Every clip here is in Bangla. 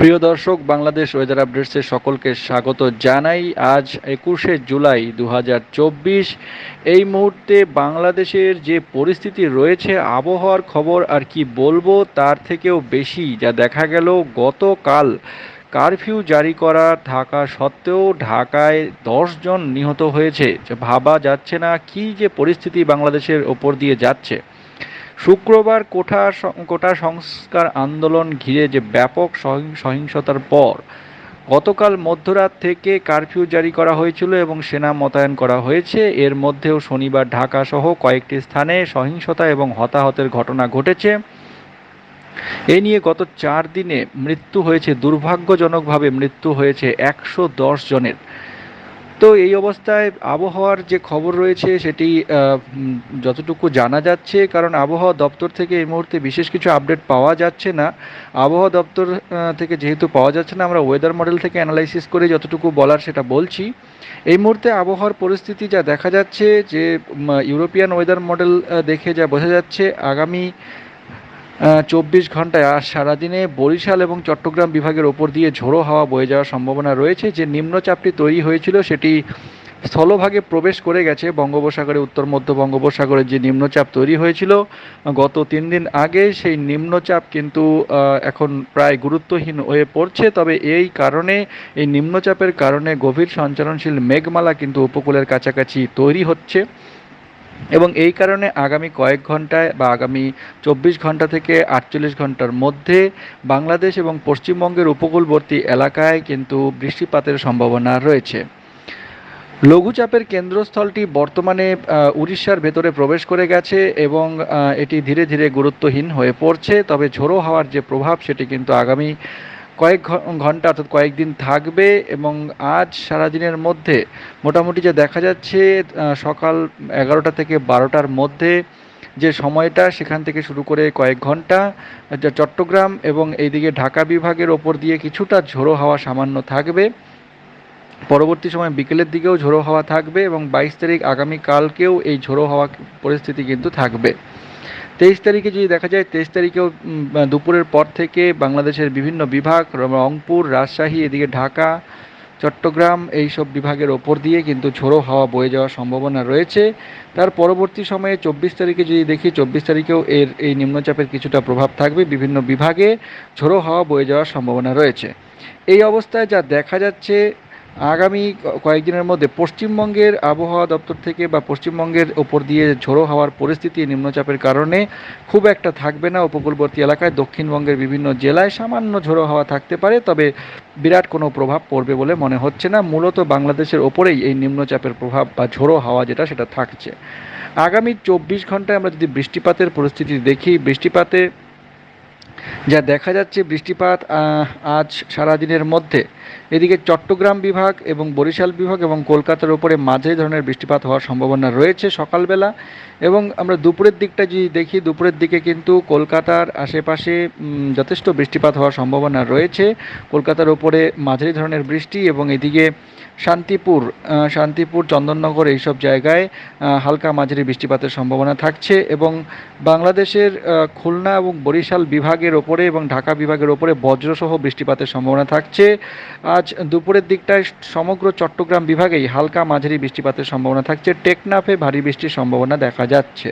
প্রিয় দর্শক, বাংলাদেশ ওয়েদার আপডেটসে সকলকে স্বাগত জানাই। আজ একুশে জুলাই দু হাজার চব্বিশ। এই মুহূর্তে বাংলাদেশের যে পরিস্থিতি রয়েছে, আবহাওয়ার খবর আর কি বলব, তার থেকেও বেশি যা দেখা গেল গতকাল। কারফিউ জারি করা থাকা সত্ত্বেও ঢাকায় জন নিহত হয়েছে। ভাবা যাচ্ছে না কি যে পরিস্থিতি বাংলাদেশের ওপর দিয়ে যাচ্ছে। শুক্রবার কোঠা কোটা সংস্কার আন্দোলন ঘিরে যে ব্যাপক সহিংসতার পর, গতকাল মধ্যরাত থেকে কারফিউ জারি করা হয়েছিল এবং সেনা মোতায়েন করা হয়েছে। এর মধ্যেও শনিবার ঢাকা সহ কয়েকটি স্থানে সহিংসতা এবং হতাহতের ঘটনা ঘটেছে। এ নিয়ে গত চার দিনে মৃত্যু হয়েছে, দুর্ভাগ্যজনকভাবে মৃত্যু হয়েছে একশো দশ জনের। তো এই অবস্থায় আবহাওয়ার যে খবর রয়েছে সেটি যতটুকু জানা যাচ্ছে, কারণ আবহাওয়া দপ্তর থেকে এই মুহূর্তে বিশেষ কিছু আপডেট পাওয়া যাচ্ছে না। আবহাওয়া দপ্তর থেকে যেহেতু পাওয়া যাচ্ছে না, আমরা ওয়েদার মডেল থেকে অ্যানালাইসিস করে যতটুকু বলার সেটা বলছি। এই মুহূর্তে আবহাওয়ার পরিস্থিতি যা দেখা যাচ্ছে যে ইউরোপিয়ান ওয়েদার মডেল দেখে যা বোঝা যাচ্ছে, আগামী চব্বিশ ঘন্টায় আজ সারাদিনে বরিশাল এবং চট্টগ্রাম বিভাগের ওপর দিয়ে ঝোড়ো হাওয়া বয়ে যাওয়ার সম্ভাবনা রয়েছে। যে নিম্নচাপটি তৈরি হয়েছিল, সেটি স্থলভাগে প্রবেশ করে গেছে বঙ্গোপসাগরে, উত্তর মধ্য বঙ্গোপসাগরে যে নিম্নচাপ তৈরি হয়েছিল। গত তিন দিন আগে সেই নিম্নচাপ কিন্তু এখন প্রায় গুরুত্বহীন হয়ে পড়ছে। তবে এই কারণে, এই নিম্নচাপের কারণে গভীর সঞ্চালনশীল মেঘমালা কিন্তু উপকূলের কাছাকাছি তৈরি হচ্ছে। এবং এই কারণে আগামী কয়েক ঘন্টায় বা আগামী চব্বিশ ঘণ্টা থেকে আটচল্লিশ ঘণ্টার মধ্যে বাংলাদেশ এবং পশ্চিমবঙ্গের উপকূলবর্তী এলাকায় কিন্তু বৃষ্টিপাতের সম্ভাবনা রয়েছে। লঘুচাপের কেন্দ্রস্থলটি বর্তমানে উড়িষ্যার ভেতরে প্রবেশ করে গেছে এবং এটি ধীরে ধীরে গুরুত্বহীন হয়ে পড়ছে। তবে ঝোড়ো হাওয়ার যে প্রভাব, সেটি কিন্তু আগামী কয়েক ঘণ্টা অর্থাৎ কয়েকদিন থাকবে এবং আজ সারাদিনের মধ্যে মোটামুটি যে দেখা যাচ্ছে সকাল এগারোটা থেকে বারোটার মধ্যে যে সময়টা, সেখান থেকে শুরু করে কয়েক ঘণ্টা চট্টগ্রাম এবং এইদিকে ঢাকা বিভাগের ওপর দিয়ে কিছুটা ঝোড়ো হাওয়া সামান্য থাকবে। পরবর্তী সময় বিকেলের দিকেও ঝোড়ো হাওয়া থাকবে এবং বাইশ তারিখ আগামীকালকেও এই ঝোড়ো হাওয়া পরিস্থিতি কিন্তু থাকবে। তেইশ তারিখে যদি দেখা যায়, তেইশ তারিখেও দুপুরের পর থেকে বাংলাদেশের বিভিন্ন বিভাগ, রংপুর, রাজশাহী, এদিকে ঢাকা, চট্টগ্রাম এই সব বিভাগের ওপর দিয়ে কিন্তু ঝোড়ো হাওয়া বয়ে যাওয়ার সম্ভাবনা রয়েছে। তার পরবর্তী সময়ে চব্বিশ তারিখে যদি দেখি, চব্বিশ তারিখেও এর, এই নিম্নচাপের কিছুটা প্রভাব থাকবে বিভিন্ন বিভাগে। ঝোড়ো হাওয়া বয়ে যাওয়ার সম্ভাবনা রয়েছে। এই অবস্থায় যা দেখা যাচ্ছে আগামী কয়েকদিনের মধ্যে পশ্চিমবঙ্গের আবহাওয়া দপ্তর থেকে বা পশ্চিমবঙ্গের ওপর দিয়ে ঝোড়ো হওয়ার পরিস্থিতি নিম্নচাপের কারণে খুব একটা থাকবে না উপকূলবর্তী এলাকায়, দক্ষিণবঙ্গের বিভিন্ন জেলায় সামান্য ঝোড়ো হাওয়া থাকতে পারে, তবে বিরাট কোনো প্রভাব পড়বে বলে মনে হচ্ছে না। মূলত বাংলাদেশের ওপরেই এই নিম্নচাপের প্রভাব বা ঝোড়ো হাওয়া যেটা সেটা থাকছে। আগামী চব্বিশ ঘন্টায় আমরা যদি বৃষ্টিপাতের পরিস্থিতি দেখি, বৃষ্টিপাতে যা দেখা যাচ্ছে, বৃষ্টিপাত আজ সারাদিনের মধ্যে এদিকে চট্টগ্রাম বিভাগ এবং বরিশাল বিভাগ এবং কলকাতার উপরে মাঝারি ধরনের বৃষ্টিপাত হওয়ার সম্ভাবনা রয়েছে সকালবেলা। এবং আমরা দুপুরের দিকটা যদি দেখি, দুপুরের দিকে কিন্তু কলকাতার আশেপাশে যথেষ্ট বৃষ্টিপাত হওয়ার সম্ভাবনা রয়েছে। কলকাতার উপরে মাঝারি ধরনের বৃষ্টি এবং এদিকে শান্তিপুর শান্তিপুর, চন্দননগর এইসব জায়গায় হালকা মাঝারি বৃষ্টিপাতের সম্ভাবনা থাকছে। এবং বাংলাদেশের খুলনা এবং বরিশাল বিভাগের ওপরে এবং ঢাকা বিভাগের ওপরে বজ্রসহ বৃষ্টিপাতের সম্ভাবনা থাকছে। আজ দুপুরের দিকটায় সমগ্র চট্টগ্রাম বিভাগেই হালকা মাঝারি বৃষ্টিপাতের সম্ভাবনা থাকছে। টেকনাফে ভারী বৃষ্টির সম্ভাবনা দেখা যাচ্ছে।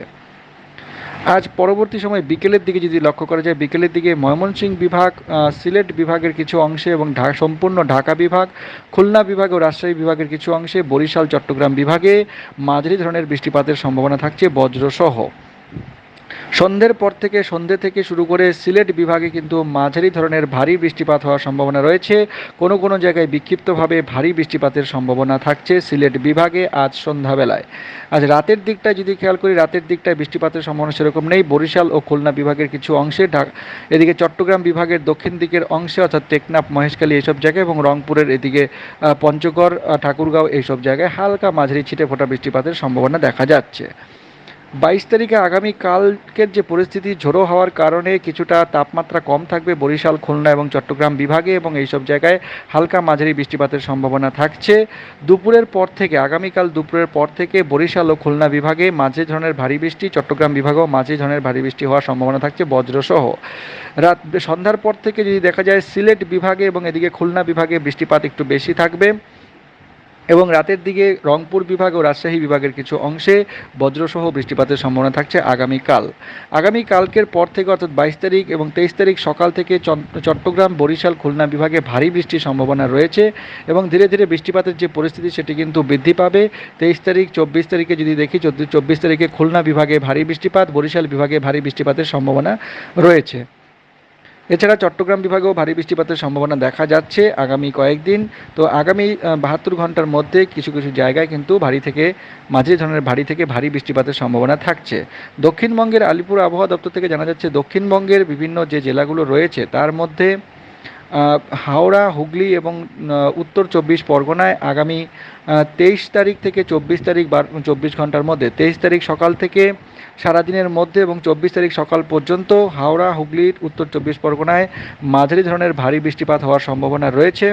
আজ পরবর্তী সময় বিকেলের দিকে যদি লক্ষ্য করা যায়, বিকেলের দিকে ময়মনসিংহ বিভাগ সিলেট বিভাগের কিছু অংশে এবং সম্পূর্ণ ঢাকা বিভাগ, খুলনা বিভাগ ও রাজশাহী বিভাগের কিছু অংশে বরিশাল, চট্টগ্রাম বিভাগে মাঝারি ধরনের বৃষ্টিপাতের সম্ভাবনা থাকছে বজ্রসহ। সন্ধ্যের পর থেকে সন্ধ্যে থেকে শুরু করে সিলেট বিভাগে কিন্তু মাঝারি ধরনের ভারী বৃষ্টিপাত হওয়ার সম্ভাবনা রয়েছে। কোনো কোনো জায়গায় বিক্ষিপ্তভাবে ভারী বৃষ্টিপাতের সম্ভাবনা থাকছে সিলেট বিভাগে আজ সন্ধ্যাবেলায়। আজ রাতের দিকটায় যদি খেয়াল করি, রাতের দিকটায় বৃষ্টিপাতের সম্ভাবনা সেরকম নেই। বরিশাল ও খুলনা বিভাগের কিছু অংশে এদিকে চট্টগ্রাম বিভাগের দক্ষিণ দিকের অংশে অর্থাৎ টেকনাফ, মহেশখালী এইসব জায়গায় এবং রংপুরের এদিকে পঞ্চগড় ঠাকুরগাঁও এইসব জায়গায় হালকা মাঝারি ছিটে ফোটা বৃষ্টিপাতের সম্ভাবনা দেখা যাচ্ছে। বাইশ তারিখে আগামী কালকের যে পরিস্থিতি ঝোড়ো হওয়ার কারণে কিছুটা তাপমাত্রা কম থাকবে বরিশাল, খুলনা এবং চট্টগ্রাম বিভাগে এবং এইসব জায়গায় হালকা মাঝারি বৃষ্টিপাতের সম্ভাবনা থাকছে। দুপুরের পর থেকে, আগামীকাল দুপুরের পর থেকে বরিশাল ও খুলনা বিভাগে মাঝে ধরনের ভারী বৃষ্টি, চট্টগ্রাম বিভাগেও মাঝে ধরনের ভারী বৃষ্টি হওয়ার সম্ভাবনা থাকছে বজ্রসহ। রাত সন্ধ্যার পর থেকে যদি দেখা যায় সিলেট বিভাগে এবং এদিকে খুলনা বিভাগে বৃষ্টিপাত একটু বেশি থাকবে। এবং রাতের দিকে রংপুর বিভাগ ও রাজশাহী বিভাগের কিছু অংশে বজ্রসহ বৃষ্টিপাতের সম্ভাবনা থাকছে আগামীকাল আগামী কালকের পর থেকে অর্থাৎ বাইশ তারিখ এবং তেইশ তারিখ সকাল থেকে চট্টগ্রাম, বরিশাল, খুলনা বিভাগে ভারী বৃষ্টির সম্ভাবনা রয়েছে এবং ধীরে ধীরে বৃষ্টিপাতের যে পরিস্থিতি সেটি কিন্তু বৃদ্ধি পাবে। তেইশ তারিখ, চব্বিশ তারিখে যদি দেখি চব্বিশ তারিখে খুলনা বিভাগে ভারী বৃষ্টিপাত, বরিশাল বিভাগে ভারী বৃষ্টিপাতের সম্ভাবনা রয়েছে। এছাড়া চট্টগ্রাম বিভাগেও ভারী বৃষ্টিপাতের সম্ভাবনা দেখা যাচ্ছে আগামী কয়েকদিন। তো আগামী বাহাত্তর ঘণ্টার মধ্যে কিছু কিছু জায়গায় কিন্তু ভারী থেকে, মাঝে ধরনের ভারী থেকে ভারী বৃষ্টিপাতের সম্ভাবনা থাকছে। দক্ষিণবঙ্গের আলিপুর আবহাওয়া দপ্তর থেকে জানা যাচ্ছে, দক্ষিণবঙ্গের বিভিন্ন যে জেলাগুলো রয়েছে, তার মধ্যে হাওড়া, হুগলি এবং উত্তর চব্বিশ পরগনায় আগামী তেইশ তারিখ থেকে চব্বিশ তারিখ বার, চব্বিশ ঘণ্টার মধ্যে। তেইশ তারিখ সকাল থেকে সারাদিনের মধ্যে এবং চব্বিশ তারিখ সকাল পর্যন্ত হাওড়া হুগলির উত্তর চব্বিশ পরগনায় মাঝারি ধরনের ভারী বৃষ্টিপাত হওয়ার সম্ভাবনা রয়েছে।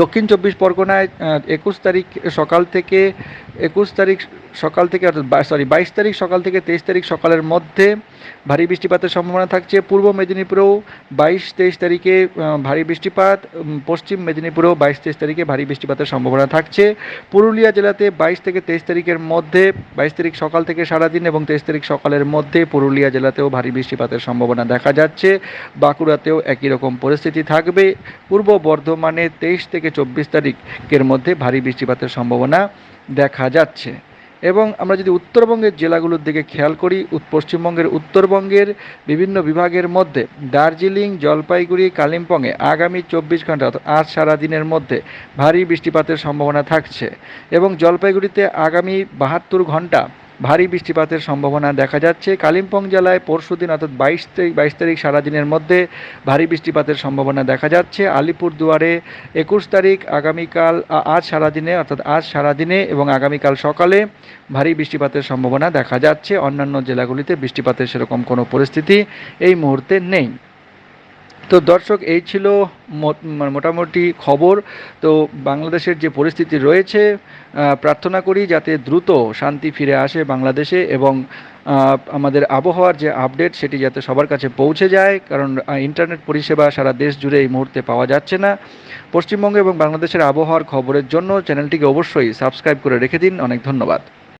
দক্ষিণ চব্বিশ পরগনায় একুশ তারিখ সকাল থেকে একুশ তারিখ সকাল থেকে অর্থাৎ সরি বাইশ তারিখ সকাল থেকে তেইশ তারিখ সকালের মধ্যে ভারী বৃষ্টিপাতের সম্ভাবনা থাকছে। পূর্ব মেদিনীপুরেও বাইশ তেইশ তারিখে ভারী বৃষ্টিপাত। পশ্চিম মেদিনীপুরেও বাইশ তেইশ তারিখে ভারী বৃষ্টিপাতের সম্ভাবনা থাকছে। পুরুলিয়া জেলাতে বাইশ থেকে তেইশ তারিখের মধ্যে, বাইশ তারিখ সকাল থেকে সারাদিন এবং তেইশ তারিখ সকালের মধ্যে পুরুলিয়া জেলাতেও ভারী বৃষ্টিপাতের সম্ভাবনা দেখা যাচ্ছে। বাঁকুড়াতেও একই রকম পরিস্থিতি থাকবে। পূর্ব বর্ধমানে তেইশ থেকে চব্বিশ তারিখের মধ্যে ভারী বৃষ্টিপাতের সম্ভাবনা দেখা যাচ্ছে। এবং আমরা যদি উত্তরবঙ্গের জেলাগুলোর দিকে খেয়াল করি পশ্চিমবঙ্গের উত্তরবঙ্গের বিভিন্ন বিভাগের মধ্যে দার্জিলিং, জলপাইগুড়ি, কালিম্পংয়ে আগামী চব্বিশ ঘণ্টা অর্থাৎ আজ সারাদিনের মধ্যে ভারী বৃষ্টিপাতের সম্ভাবনা থাকছে। এবং জলপাইগুড়িতে আগামী বাহাত্তর ঘণ্টা ভারী বৃষ্টিপাতের সম্ভাবনা দেখা যাচ্ছে। কালিম্পং জেলায় পরশুদিন অর্থাৎ বাইশ তারিখ বাইশ তারিখ সারাদিনের মধ্যে ভারী বৃষ্টিপাতের সম্ভাবনা দেখা যাচ্ছে। আলিপুর দুয়ারে একুশ তারিখ আগামীকাল আজ সারাদিনে অর্থাৎ আজ সারাদিনে এবং আগামীকাল সকালে ভারী বৃষ্টিপাতের সম্ভাবনা দেখা যাচ্ছে। অন্যান্য জেলাগুলিতে বৃষ্টিপাতের সেরকম কোনো পরিস্থিতি এই মুহূর্তে নেই। তো দর্শক, এই ছিল মানে মোটামুটি খবর। তো বাংলাদেশের যে পরিস্থিতি রয়েছে প্রার্থনা করি যাতে দ্রুত শান্তি ফিরে আসে বাংলাদেশে এবং আমাদের আবহাওয়ার যে আপডেট সেটি যাতে সবার কাছে পৌঁছে যায়, কারণ ইন্টারনেট পরিষেবা সারা দেশ জুড়ে এই মুহূর্তে পাওয়া যাচ্ছে না। পশ্চিমবঙ্গ এবং বাংলাদেশের আবহাওয়ার খবরের জন্য চ্যানেলটিকে অবশ্যই সাবস্ক্রাইব করে রেখে দিন। অনেক ধন্যবাদ।